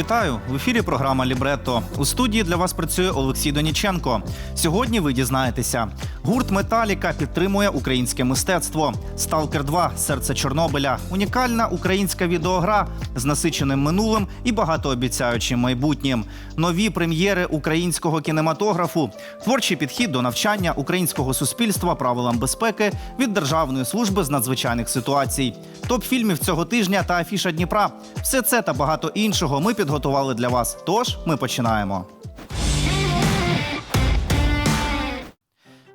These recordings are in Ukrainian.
Вітаю в ефірі. Програма Лібретто. У студії для вас працює Олексій Доніченко. Сьогодні ви дізнаєтеся. Гурт Металіка підтримує українське мистецтво. Сталкер 2 серце Чорнобиля. Унікальна українська відеогра з насиченим минулим і багатообіцяючим майбутнім. Нові прем'єри українського кінематографу, творчий підхід до навчання українського суспільства правилам безпеки від Державної служби з надзвичайних ситуацій. Топ фільмів цього тижня та афіша Дніпра. Все це та багато іншого ми підготували для вас. Тож ми починаємо.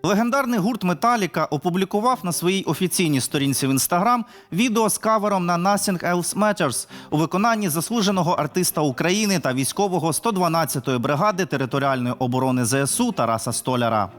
Легендарний гурт Металіка опублікував на своїй офіційній сторінці в інстаграм відео з кавером на Nothing Else Matters у виконанні заслуженого артиста України та військового 112-ї бригади територіальної оборони ЗСУ Тараса Столяра.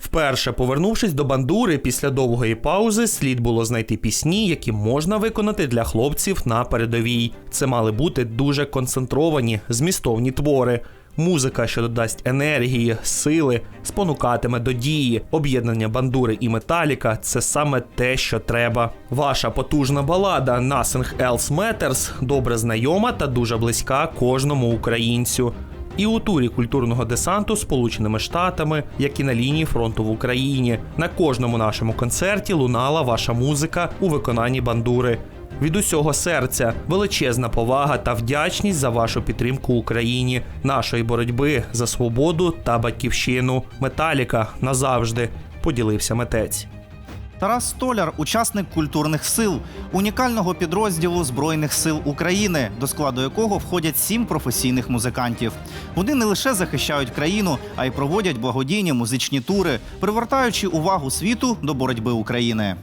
Вперше повернувшись до бандури після довгої паузи, слід було знайти пісні, які можна виконати для хлопців на передовій. Це мали бути дуже концентровані, змістовні твори. Музика, що додасть енергії, сили, спонукатиме до дії. Об'єднання бандури і металіка це саме те, що треба. Ваша потужна балада Nothing Else Matters добре знайома та дуже близька кожному українцю. І у турі культурного десанту Сполученими Штатами, як і на лінії фронту в Україні. На кожному нашому концерті лунала ваша музика у виконанні бандури. Від усього серця величезна повага та вдячність за вашу підтримку Україні, нашої боротьби за свободу та батьківщину. Металіка назавжди поділився митець. Тарас Столяр, учасник культурних сил, унікального підрозділу Збройних сил України, до складу якого входять сім професійних музикантів. Вони не лише захищають країну, а й проводять благодійні музичні тури, привертаючи увагу світу до боротьби України.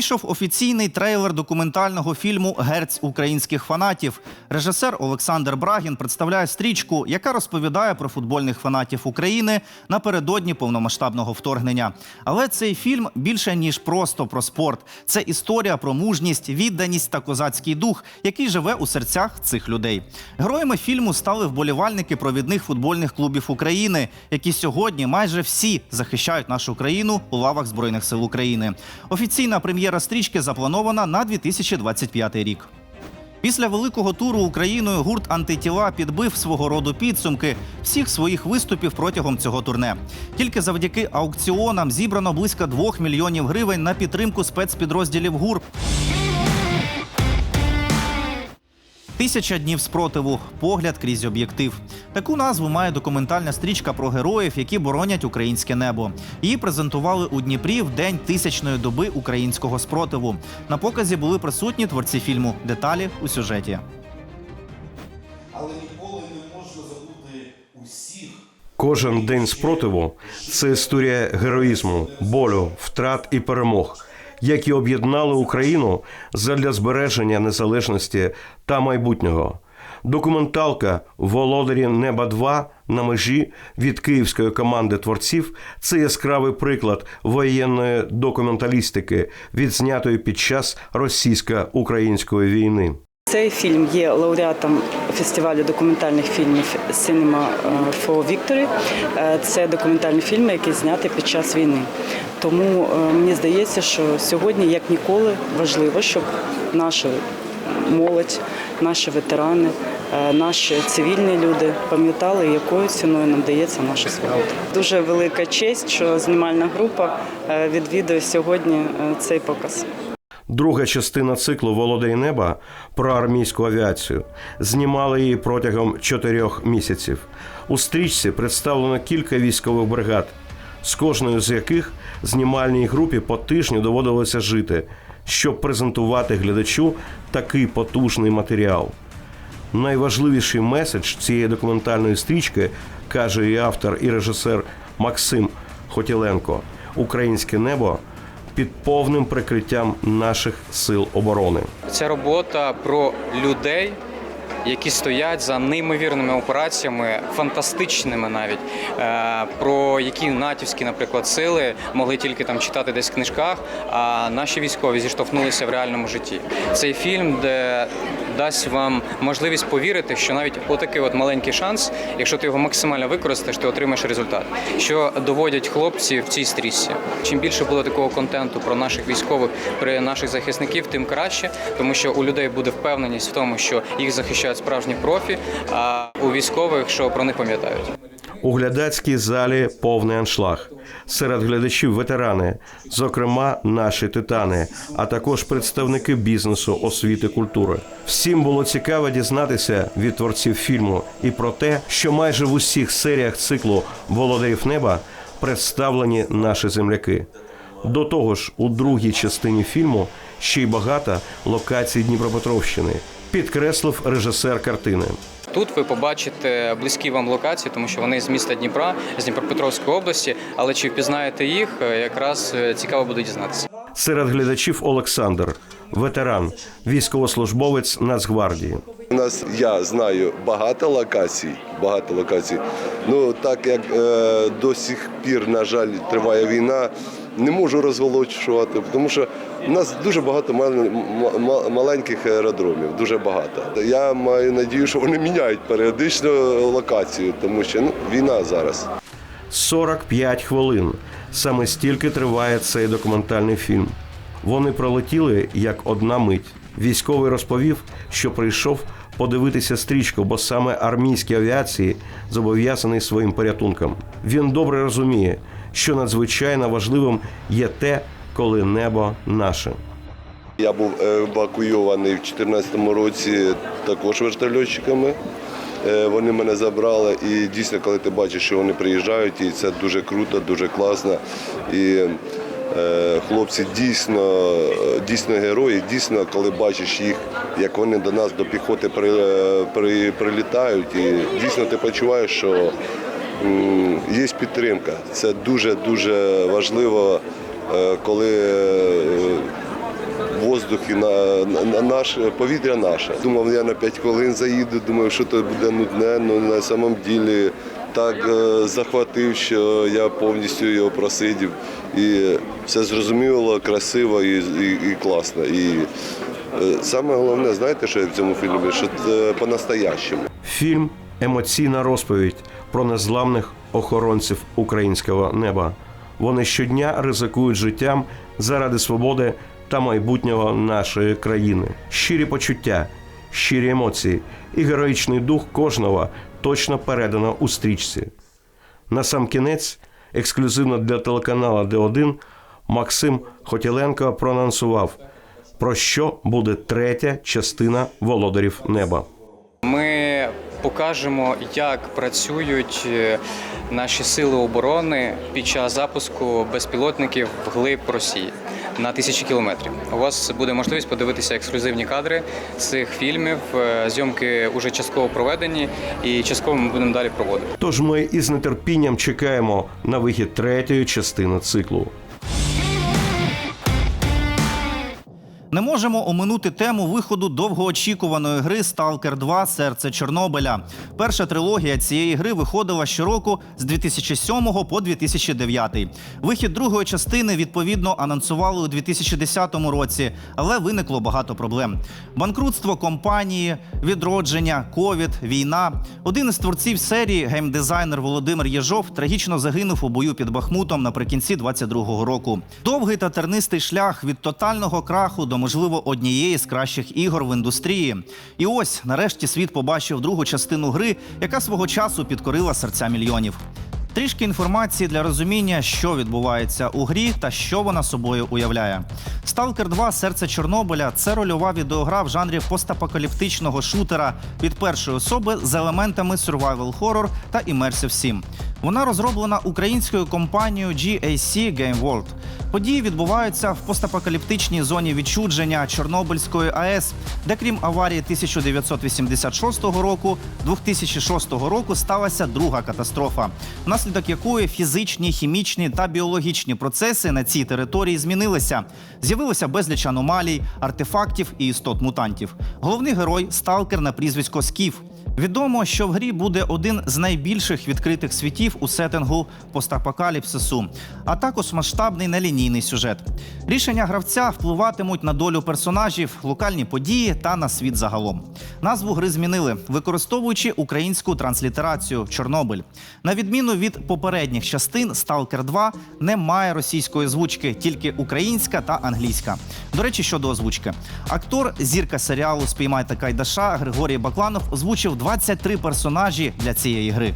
Вийшов офіційний трейлер документального фільму Герць українських фанатів. Режисер Олександр Брагін представляє стрічку, яка розповідає про футбольних фанатів України напередодні повномасштабного вторгнення. Але цей фільм більше ніж просто про спорт. Це історія про мужність, відданість та козацький дух, який живе у серцях цих людей. Героями фільму стали вболівальники провідних футбольних клубів України, які сьогодні майже всі захищають нашу країну у лавах збройних сил України. Офіційна прем'єра стрічки запланована на 2025 рік. Після великого туру Україною гурт антитіла підбив свого роду підсумки всіх своїх виступів протягом цього турне. Тільки завдяки аукціонам зібрано близько 2 мільйонів гривень на підтримку спецпідрозділів ГУР. Тисяча днів спротиву. Погляд крізь об'єктив. Таку назву має документальна стрічка про героїв, які боронять українське небо. Її презентували у Дніпрі в день тисячної доби українського спротиву. На показі були присутні творці фільму. Деталі у сюжеті. але ніколи не можна забути усіх. Кожен день спротиву це історія героїзму, болю, втрат і перемог, які об'єднали Україну задля збереження незалежності та майбутнього. Документалка Володарі Неба 2 на межі від київської команди творців це яскравий приклад воєнної документалістики, відзнятої під час російсько-української війни. Цей фільм є лауреатом фестивалю документальних фільмів Cinema for Victory. Це документальні фільми, які зняті під час війни. Тому е, мені здається, що сьогодні, як ніколи, важливо, щоб наша молодь, наші ветерани, е, наші цивільні люди пам'ятали, якою ціною нам дається наша свобода. Дуже велика честь, що знімальна група е, відвідує сьогодні цей показ. Друга частина циклу Володарі неба про армійську авіацію. Знімали її протягом чотирьох місяців. У стрічці представлено кілька військових бригад, з кожною з яких знімальній групі по тижню доводилося жити, щоб презентувати глядачу такий потужний матеріал. Найважливіший меседж цієї документальної стрічки каже і автор, і режисер Максим Хотіленко: Українське небо під повним прикриттям наших сил оборони. Ця робота про людей, які стоять за неймовірними операціями, фантастичними навіть, е, про які натівські, наприклад, сили могли тільки там читати десь в книжках, а наші військові зіштовхнулися в реальному житті. Цей фільм, де дасть вам можливість повірити, що навіть отакий от маленький шанс, якщо ти його максимально використаєш, ти отримаєш результат. Що доводять хлопці в цій стрічці. Чим більше буде такого контенту про наших військових, про наших захисників, тим краще, тому що у людей буде впевненість в тому, що їх захищають справжні профі, а у військових, що про них пам'ятають. У глядацькій залі повний аншлаг. Серед глядачів ветерани, зокрема, наші титани, а також представники бізнесу, освіти, культури. Всім було цікаво дізнатися від творців фільму і про те, що майже в усіх серіях циклу Володарів неба представлені наші земляки. До того ж, у другій частині фільму ще й багато локацій Дніпропетровщини, підкреслив режисер картини. Тут ви побачите близькі вам локації, тому що вони з міста Дніпра, з Дніпропетровської області. Але чи впізнаєте їх, е, якраз е, цікаво буде дізнатися. Серед глядачів Олександр, ветеран, військовослужбовець Нацгвардії. У нас я знаю багато локацій, багато локацій. Ну так як е, до сих пір, на жаль, триває війна, не можу розголошувати, тому що у нас дуже багато мал- маленьких аеродромів, дуже багато. Я маю надію, що вони міняють періодично локацію, тому що ну, війна зараз. 45 хвилин. Саме стільки триває цей документальний фільм. Вони пролетіли як одна мить. Військовий розповів, що прийшов подивитися стрічку, бо саме армійській авіації зобов'язаний своїм порятунком. Він добре розуміє, що надзвичайно важливим є те, коли небо наше. Я був евакуйований в 2014 році також вертольотчиками. Е, Вони мене забрали, і дійсно, коли ти бачиш, що вони приїжджають, і це дуже круто, дуже класно. І хлопці дійсно, е, дійсно герої. Дійсно, коли бачиш їх, як вони до нас, до піхоти при, е, при, прилітають, і дійсно ти почуваєш, що є підтримка. Це дуже дуже важливо, е, коли. е, воздух і на, на наш повітря наше. Думав, я на 5 хвилин заїду, думаю, що то буде нудне, але на самом ділі так е, захватив, що я повністю його просидів. І все зрозуміло, красиво і, і, і класно. І е, саме головне, знаєте, що я в цьому фільмі? Що це по-настоящему. Фільм емоційна розповідь про незламних охоронців українського неба. Вони щодня ризикують життям заради свободи та майбутнього нашої країни. Щирі почуття, щирі емоції і героїчний дух кожного точно передано у стрічці. На сам кінець, ексклюзивно для телеканалу Д1, Максим Хотіленко проанонсував, про що буде третя частина володарів неба. Ми покажемо, як працюють е, наші сили оборони під час запуску безпілотників вглиб Росії на тисячі кілометрів. У вас буде можливість подивитися ексклюзивні кадри цих фільмів. Е, Зйомки уже частково проведені, і частково ми будемо далі проводити. Тож ми із нетерпінням чекаємо на вихід третьої частини циклу. Не можемо оминути тему виходу довгоочікуваної гри Stalker 2 Серце Чорнобиля. Перша трилогія цієї гри виходила щороку з 2007 по 2009. Вихід другої частини відповідно анонсували у 2010 році, але виникло багато проблем: банкрутство компанії, відродження, ковід, війна. Один із творців серії, геймдизайнер Володимир Єжов, трагічно загинув у бою під Бахмутом наприкінці 22-го року. Довгий та тернистий шлях від тотального краху до можливо однієї з кращих ігор в індустрії. І ось нарешті світ побачив другу частину гри, яка свого часу підкорила серця мільйонів. Трішки інформації для розуміння, що відбувається у грі та що вона собою уявляє. Stalker 2 Серце Чорнобиля це рольова відеогра в жанрі постапокаліптичного шутера від першої особи з елементами survival horror та Immersive Sim. Вона розроблена українською компанією GAC Game World. Події відбуваються в постапокаліптичній зоні відчудження Чорнобильської АЕС, де крім аварії 1986 року, 2006 року сталася друга катастрофа, внаслідок якої фізичні, хімічні та біологічні процеси на цій території змінилися. З'явилося безліч аномалій, артефактів і істот мутантів. Головний герой сталкер на прізвисько Скіф. Відомо, що в грі буде один з найбільших відкритих світів у сеттингу постапокаліпсису, а також масштабний нелінійний сюжет. Рішення гравця впливатимуть на долю персонажів, локальні події та на світ загалом. Назву гри змінили, використовуючи українську транслітерацію Чорнобиль. На відміну від попередніх частин, Stalker 2 не має російської звучки, тільки українська та англійська. До речі, щодо озвучки, актор зірка серіалу Спіймайте Кайдаша Григорій Бакланов озвучив 23 персонажі для цієї гри.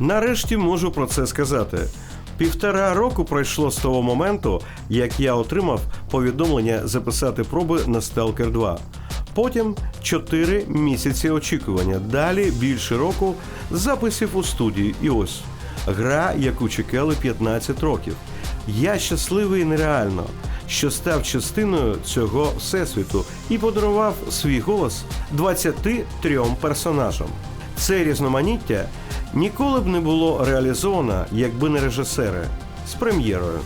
Нарешті можу про це сказати. Півтора року пройшло з того моменту, як я отримав повідомлення записати проби на Stalker 2. Потім 4 місяці очікування. Далі більше року записів у студії. І ось гра, яку чекали 15 років. Я щасливий нереально, що став частиною цього всесвіту і подарував свій голос 23 персонажам. Це різноманіття ніколи б не було реалізовано, якби не режисери з прем'єрою.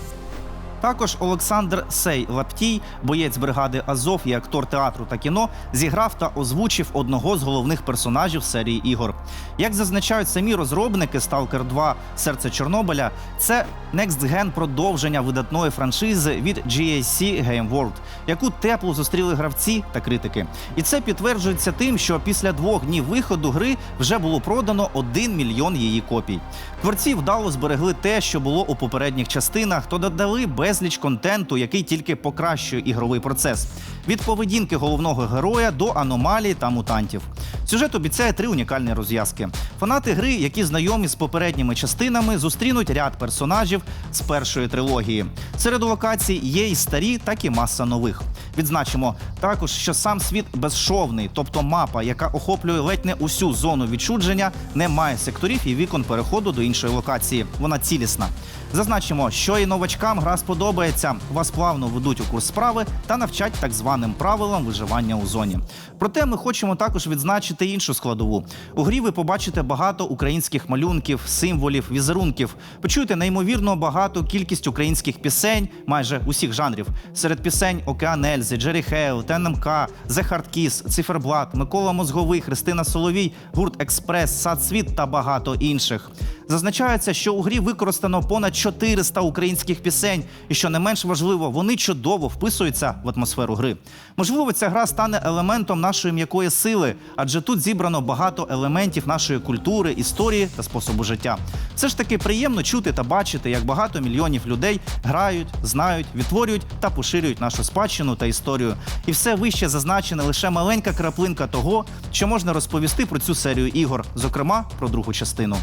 Також Олександр Сей Лаптій, боєць бригади Азов і актор театру та кіно, зіграв та озвучив одного з головних персонажів серії ігор. Як зазначають самі розробники Stalker 2 Серце Чорнобиля, це Gen продовження видатної франшизи від GAC Game World, яку тепло зустріли гравці та критики. І це підтверджується тим, що після двох днів виходу гри вже було продано 1 мільйон її копій. Творці вдало зберегли те, що було у попередніх частинах, то додали безліч контенту, який тільки покращує ігровий процес. Від поведінки головного героя до аномалій та мутантів. Сюжет обіцяє три унікальні розв'язки. Фанати гри, які знайомі з попередніми частинами, зустрінуть ряд персонажів з першої трилогії. Серед локацій є і старі, так і маса нових. Відзначимо також, що сам світ безшовний, тобто мапа, яка охоплює ледь не усю зону відчудження, не має секторів і вікон переходу до іншої локації. Вона цілісна. Зазначимо, що і новачкам гра сподобається. Вас плавно ведуть у курс справи та навчать так званим поганим правилам виживання у зоні. Проте ми хочемо також відзначити іншу складову. У грі ви побачите багато українських малюнків, символів, візерунків. Почуєте неймовірно багату кількість українських пісень, майже усіх жанрів. Серед пісень Океан Ельзи, Джері Хейл, ТНМК, The Hard Kiss, Циферблат, Микола Мозговий, Христина Соловій, гурт Експрес, Сад Світ та багато інших. Зазначається, що у грі використано понад 400 українських пісень, і що не менш важливо, вони чудово вписуються в атмосферу гри. Можливо, ця гра стане елементом нашої м'якої сили, адже тут зібрано багато елементів нашої культури, історії та способу життя. Все ж таки приємно чути та бачити, як багато мільйонів людей грають, знають, відтворюють та поширюють нашу спадщину та історію. І все вище зазначене лише маленька краплинка того, що можна розповісти про цю серію ігор, зокрема про другу частину.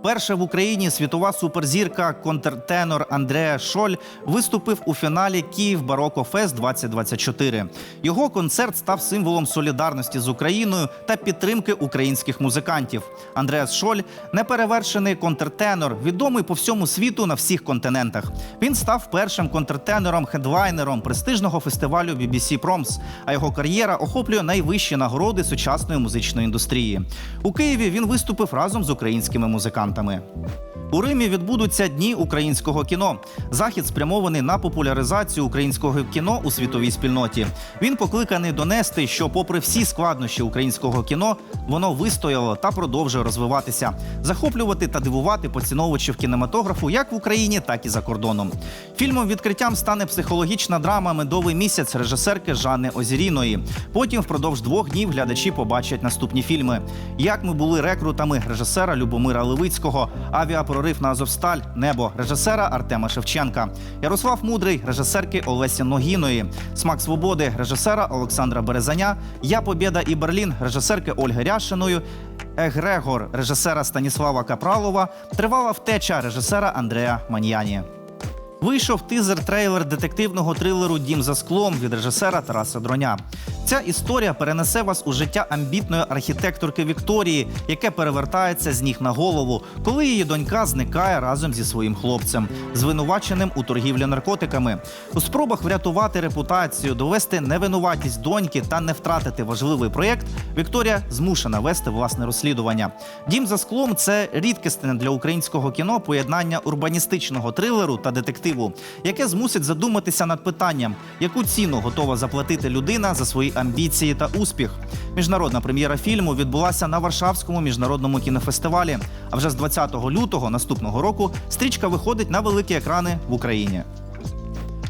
Вперше в Україні світова суперзірка контртенор Андреа Шоль виступив у фіналі Київ Бароко Фест 2024. Його концерт став символом солідарності з Україною та підтримки українських музикантів. Андреас Шоль неперевершений контртенор, відомий по всьому світу на всіх континентах. Він став першим контртенором хедлайнером престижного фестивалю BBC Proms, а його кар'єра охоплює найвищі нагороди сучасної музичної індустрії. У Києві він виступив разом з українськими музикантами. У Римі відбудуться дні українського кіно. Захід спрямований на популяризацію українського кіно у світовій спільноті. Він покликаний донести, що, попри всі складнощі українського кіно, воно вистояло та продовжує розвиватися, захоплювати та дивувати поціновувачів кінематографу як в Україні, так і за кордоном. Фільмом відкриттям стане психологічна драма Медовий місяць режисерки Жанни Озіріної. Потім впродовж двох днів глядачі побачать наступні фільми: як ми були рекрутами режисера Любомира Левицького, авіапрорив на Азовсталь, Небо. Режисера Артема Шевченка, Ярослав Мудрий, режисерки Олесі Ногіної, Смак свободи режисера Олександра Березаня, Я Побєда і Берлін режисерки Ольги Ряшиної. Егрегор режисера Станіслава Капралова, тривала втеча режисера Андрея Маньяні. Вийшов тизер-трейлер детективного трилеру Дім за склом від режисера Тараса Дроня. Ця історія перенесе вас у життя амбітної архітекторки Вікторії, яке перевертається з ніг на голову, коли її донька зникає разом зі своїм хлопцем, звинуваченим у торгівлі наркотиками. У спробах врятувати репутацію, довести невинуватість доньки та не втратити важливий проєкт. Вікторія змушена вести власне розслідування. Дім за склом це рідкісне для українського кіно поєднання урбаністичного трилеру та детективу, яке змусить задуматися над питанням, яку ціну готова заплатити людина за свої амбіції та успіх. Міжнародна прем'єра фільму відбулася на Варшавському міжнародному кінофестивалі. А вже з 20 лютого наступного року стрічка виходить на великі екрани в Україні.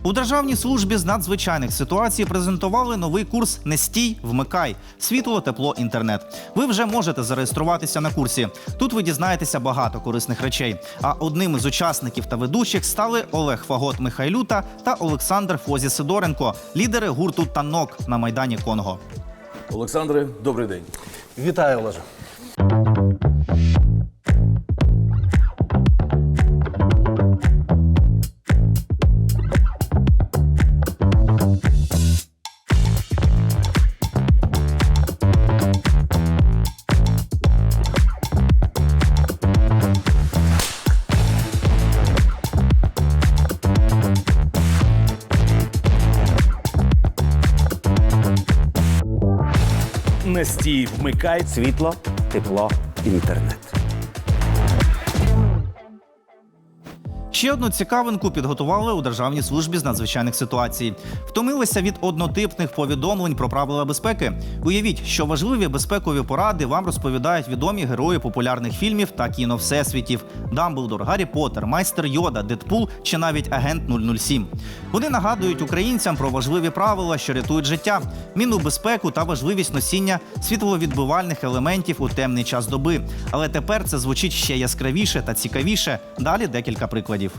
У Державній службі з надзвичайних ситуацій презентували новий курс Не стій, вмикай світло, тепло, інтернет. Ви вже можете зареєструватися на курсі. Тут ви дізнаєтеся багато корисних речей. А одним із учасників та ведучих стали Олег Фагот Михайлюта та Олександр Фозі Сидоренко, лідери гурту Танок на майдані Конго. Олександре, добрий день. Вітаю, Олеже. Вмикай Світло, тепло, інтернет. Ще одну цікавинку підготували у Державній службі з надзвичайних ситуацій. Втомилися від однотипних повідомлень про правила безпеки. Уявіть, що важливі безпекові поради вам розповідають відомі герої популярних фільмів та кіно всесвітів: Дамблдор, Гаррі Поттер, Майстер Йода, Дедпул чи навіть Агент 007. Вони нагадують українцям про важливі правила, що рятують життя, мінну безпеку та важливість носіння світловідбивальних елементів у темний час доби. Але тепер це звучить ще яскравіше та цікавіше. Далі декілька прикладів.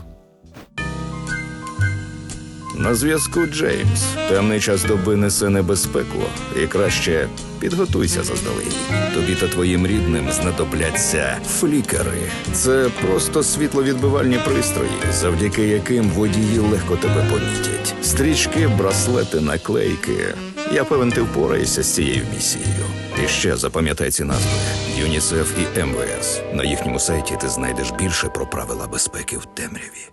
На зв'язку Джеймс. Темний час доби несе небезпеку, і краще підготуйся заздалегідь. Тобі та твоїм рідним знадобляться флікери. Це просто світловідбивальні пристрої, завдяки яким водії легко тебе помітять. Стрічки, браслети, наклейки. Я певен, ти впораєшся з цією місією. І ще запам'ятай ці назви: ЮНІСЕФ і МВС. На їхньому сайті ти знайдеш більше про правила безпеки в темряві.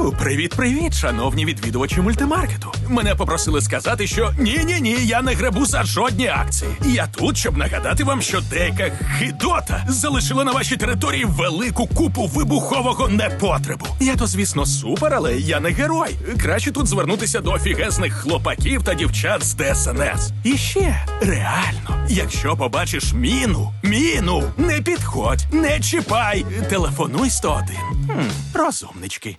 У, О, привіт, привіт, шановні відвідувачі мультимаркету. Мене попросили сказати, що ні, ні, ні, я не грабу за жодні акції. Я тут, щоб нагадати вам, що деяка хидота залишила на вашій території велику купу вибухового непотребу. Я то, звісно, супер, але я не герой. Краще тут звернутися до офігезних хлопаків та дівчат з ДСНС. І ще реально, якщо побачиш міну, міну, не підходь, не чіпай, телефонуй 101. Хм, розумнички.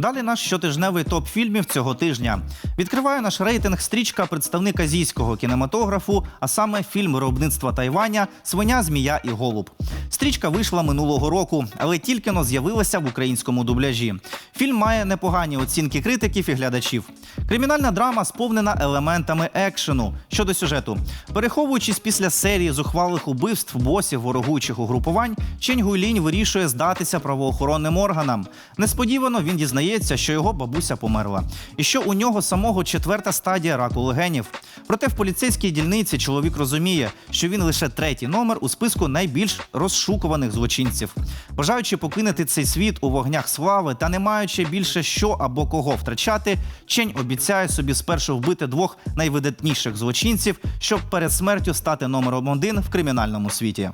Далі наш щотижневий топ фільмів цього тижня. Відкриває наш рейтинг стрічка представник азійського кінематографу, а саме фільм виробництва Тайваня Свиня, змія і голуб. Стрічка вийшла минулого року, але тільки но з'явилася в українському дубляжі. Фільм має непогані оцінки критиків і глядачів. Кримінальна драма сповнена елементами екшену щодо сюжету. Переховуючись після серії зухвалих убивств босів ворогуючих угрупувань, Чень Гуйлінь вирішує здатися правоохоронним органам. Несподівано він дізнається, що його бабуся померла, і що у нього самого четверта стадія раку легенів. Проте в поліцейській дільниці чоловік розуміє, що він лише третій номер у списку найбільш розшукуваних злочинців. Бажаючи покинути цей світ у вогнях слави та не маючи більше що або кого втрачати, Чень обіцяє собі спершу вбити двох найвидатніших злочинців, щоб перед смертю стати номером один в кримінальному світі.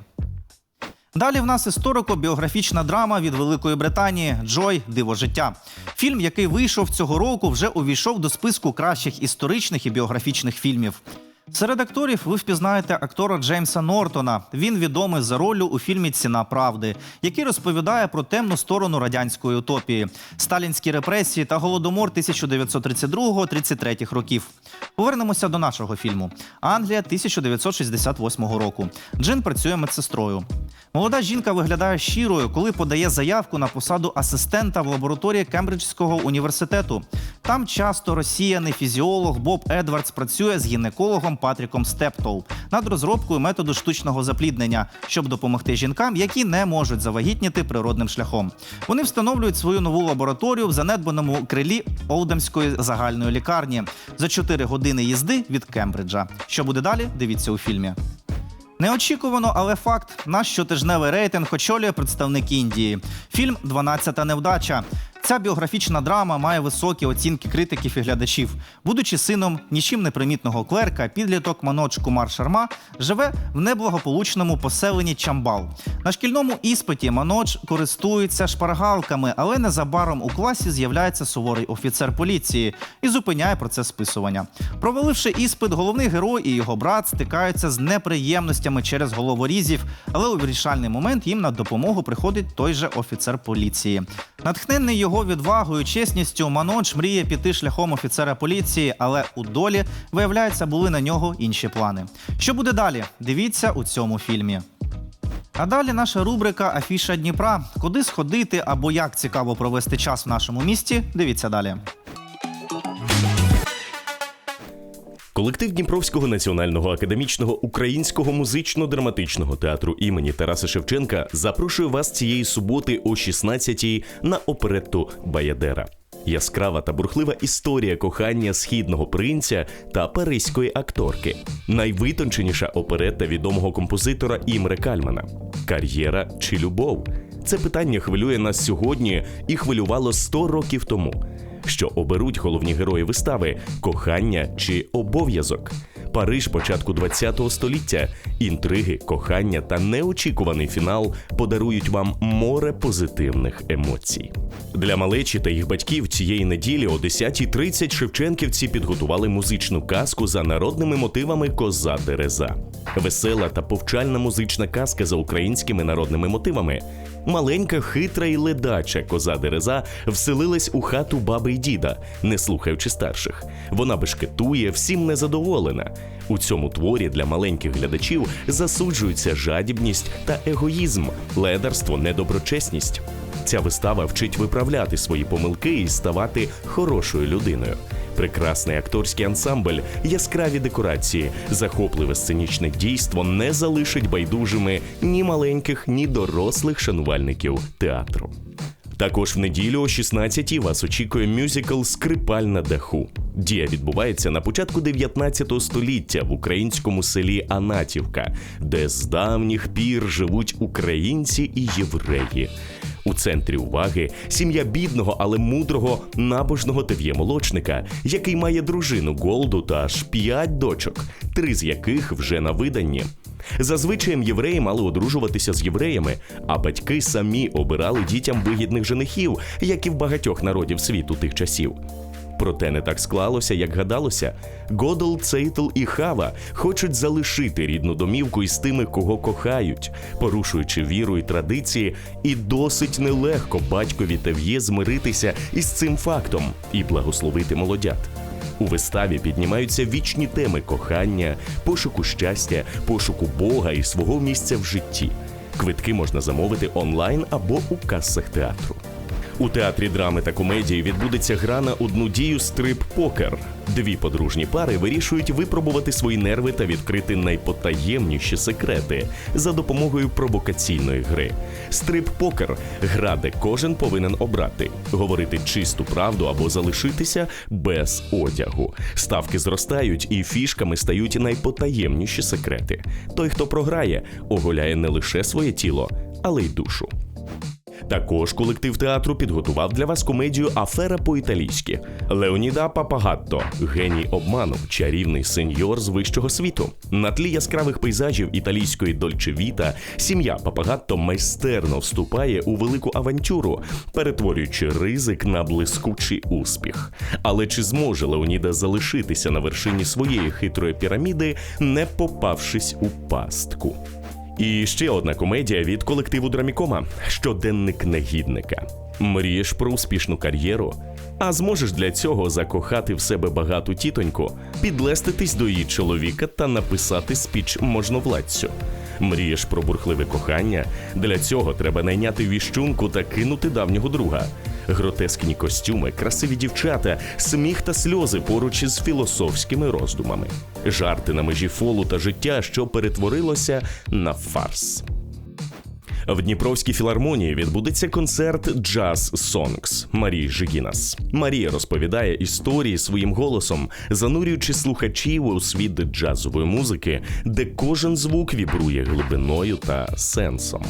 Далі в нас історико-біографічна драма від Великої Британії Джой Диво життя. Фільм, який вийшов цього року, вже увійшов до списку кращих історичних і біографічних фільмів. Серед акторів ви впізнаєте актора Джеймса Нортона. Він відомий за ролью у фільмі Ціна правди, який розповідає про темну сторону радянської утопії, сталінські репресії та голодомор 1932-33 років. Повернемося до нашого фільму. Англія 1968 року. Джин працює медсестрою. Молода жінка виглядає щирою, коли подає заявку на посаду асистента в лабораторії Кембриджського університету. Там часто росіяний фізіолог Боб Едвардс працює з гінекологом Патріком Стептоу над розробкою методу штучного запліднення, щоб допомогти жінкам, які не можуть завагітніти природним шляхом. Вони встановлюють свою нову лабораторію в занедбаному крилі Олдемської загальної лікарні за 4 години їзди від Кембриджа. Що буде далі? Дивіться у фільмі. Неочікувано, але факт: наш щотижневий рейтинг очолює представник Індії. Фільм «12-та невдача. Ця біографічна драма має високі оцінки критиків і глядачів. Будучи сином нічим не примітного клерка, підліток Манодж Кумар Шарма живе в неблагополучному поселенні Чамбал. На шкільному іспиті Манодж користується шпаргалками, але незабаром у класі з'являється суворий офіцер поліції і зупиняє процес списування. Проваливши іспит, головний герой і його брат стикаються з неприємностями через головорізів, але у вирішальний момент їм на допомогу приходить той же офіцер поліції. Натхнений його відвагою, чесністю, Манонч мріє піти шляхом офіцера поліції, але у долі, виявляється, були на нього інші плани. Що буде далі? Дивіться у цьому фільмі. А далі наша рубрика Афіша Дніпра. Куди сходити або як цікаво провести час в нашому місті? Дивіться далі. Колектив Дніпровського національного академічного українського музично-драматичного театру імені Тараса Шевченка запрошує вас цієї суботи о 16-й на оперетту Баядера. Яскрава та бурхлива історія кохання східного принця та паризької акторки. Найвитонченіша оперетта відомого композитора Імре Кальмана. Кар'єра чи любов? Це питання хвилює нас сьогодні і хвилювало 100 років тому що оберуть головні герої вистави кохання чи обов'язок. Париж початку ХХ століття, інтриги, кохання та неочікуваний фінал подарують вам море позитивних емоцій. Для малечі та їх батьків цієї неділі о 10.30 шевченківці підготували музичну казку за народними мотивами Коза Дереза. Весела та повчальна музична казка за українськими народними мотивами. Маленька, хитра і ледача коза Дереза вселилась у хату баби й діда, не слухаючи старших. Вона бешкетує, всім незадоволена. У цьому творі для маленьких глядачів засуджуються жадібність та егоїзм, ледарство, недоброчесність. Ця вистава вчить виправляти свої помилки і ставати хорошою людиною. Прекрасний акторський ансамбль, яскраві декорації, захопливе сценічне дійство не залишить байдужими ні маленьких, ні дорослих шанувальників театру. Також в неділю о 16-й вас очікує мюзикл Скрипаль на даху. Дія відбувається на початку 19 століття в українському селі Анатівка, де з давніх пір живуть українці і євреї. У центрі уваги сім'я бідного, але мудрого набожного тев'є-молочника, який має дружину Голду та аж п'ять дочок, три з яких вже на виданні. Зазвичай євреї мали одружуватися з євреями, а батьки самі обирали дітям вигідних женихів, як і в багатьох народів світу тих часів. Проте не так склалося, як гадалося. Годл, Цейтл і Хава хочуть залишити рідну домівку із тими, кого кохають, порушуючи віру і традиції, і досить нелегко батькові Тев'є змиритися із цим фактом і благословити молодят. У виставі піднімаються вічні теми кохання, пошуку щастя, пошуку Бога і свого місця в житті. Квитки можна замовити онлайн або у касах театру. У театрі драми та комедії відбудеться гра на одну дію стрип-покер. Дві подружні пари вирішують випробувати свої нерви та відкрити найпотаємніші секрети за допомогою провокаційної гри. Стрип-покер гра, де кожен повинен обрати, говорити чисту правду або залишитися без одягу. Ставки зростають, і фішками стають найпотаємніші секрети. Той, хто програє, оголяє не лише своє тіло, але й душу. Також колектив театру підготував для вас комедію Афера по-італійськи Леоніда Папагатто, геній обману, чарівний сеньор з вищого світу. На тлі яскравих пейзажів італійської Дольче Віта сім'я Папагатто майстерно вступає у велику авантюру, перетворюючи ризик на блискучий успіх. Але чи зможе Леоніда залишитися на вершині своєї хитрої піраміди, не попавшись у пастку? І ще одна комедія від колективу Драмікома щоденник негідника. Мрієш про успішну кар'єру, а зможеш для цього закохати в себе багату тітоньку, підлеститись до її чоловіка та написати спіч можновладцю. Мрієш про бурхливе кохання. Для цього треба найняти віщунку та кинути давнього друга. Гротескні костюми, красиві дівчата, сміх та сльози поруч із філософськими роздумами, жарти на межі фолу та життя, що перетворилося на фарс. В Дніпровській філармонії відбудеться концерт Jazz Songs Марії Жигінас. Марія розповідає історії своїм голосом, занурюючи слухачів у світ джазової музики, де кожен звук вібрує глибиною та сенсом.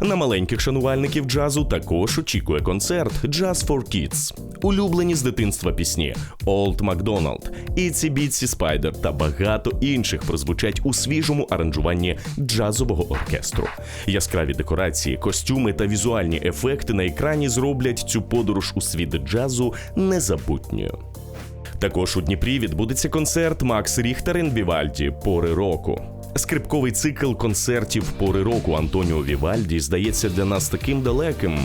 На маленьких шанувальників джазу також очікує концерт Jazz for Kids. Улюблені з дитинства пісні Old MacDonald, Itsy Bitsy Spider та багато інших прозвучать у свіжому аранжуванні джазового оркестру. Яскраві декорації, костюми та візуальні ефекти на екрані зроблять цю подорож у світ джазу незабутньою. Також у Дніпрі відбудеться концерт Макс Ріхтерен Вівальді Пори року. Скрипковий цикл концертів пори року Антоніо Вівальді здається для нас таким далеким,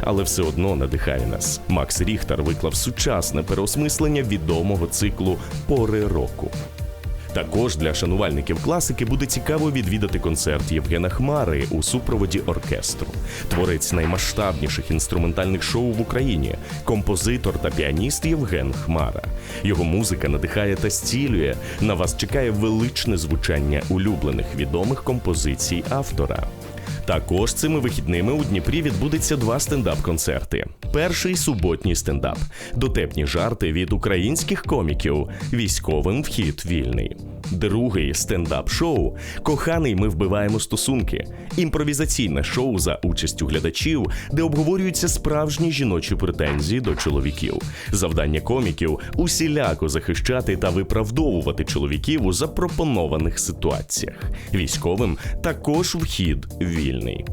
але все одно надихає нас. Макс Ріхтар виклав сучасне переосмислення відомого циклу пори року. Також для шанувальників класики буде цікаво відвідати концерт Євгена Хмари у супроводі оркестру. Творець наймасштабніших інструментальних шоу в Україні, композитор та піаніст Євген Хмара. Його музика надихає та стілює. На вас чекає величне звучання улюблених відомих композицій автора. Також цими вихідними у Дніпрі відбудеться два стендап-концерти. Перший суботній стендап, дотепні жарти від українських коміків, військовим вхід вільний. Другий стендап-шоу Коханий ми вбиваємо стосунки. Імпровізаційне шоу за участю глядачів, де обговорюються справжні жіночі претензії до чоловіків. Завдання коміків усіляко захищати та виправдовувати чоловіків у запропонованих ситуаціях. Військовим також вхід вільний.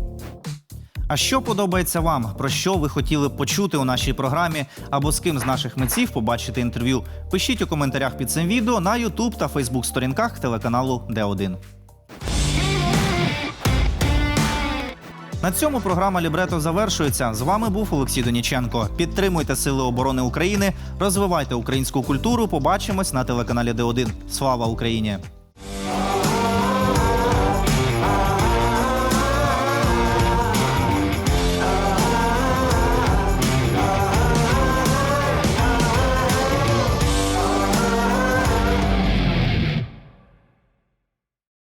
А що подобається вам? Про що ви хотіли почути у нашій програмі або з ким з наших митців побачити інтерв'ю? Пишіть у коментарях під цим відео на YouTube та Facebook сторінках телеканалу Д1. На цьому програма Лібрето завершується. З вами був Олексій Доніченко. Підтримуйте Сили оборони України, розвивайте українську культуру. Побачимось на телеканалі Д1. Слава Україні!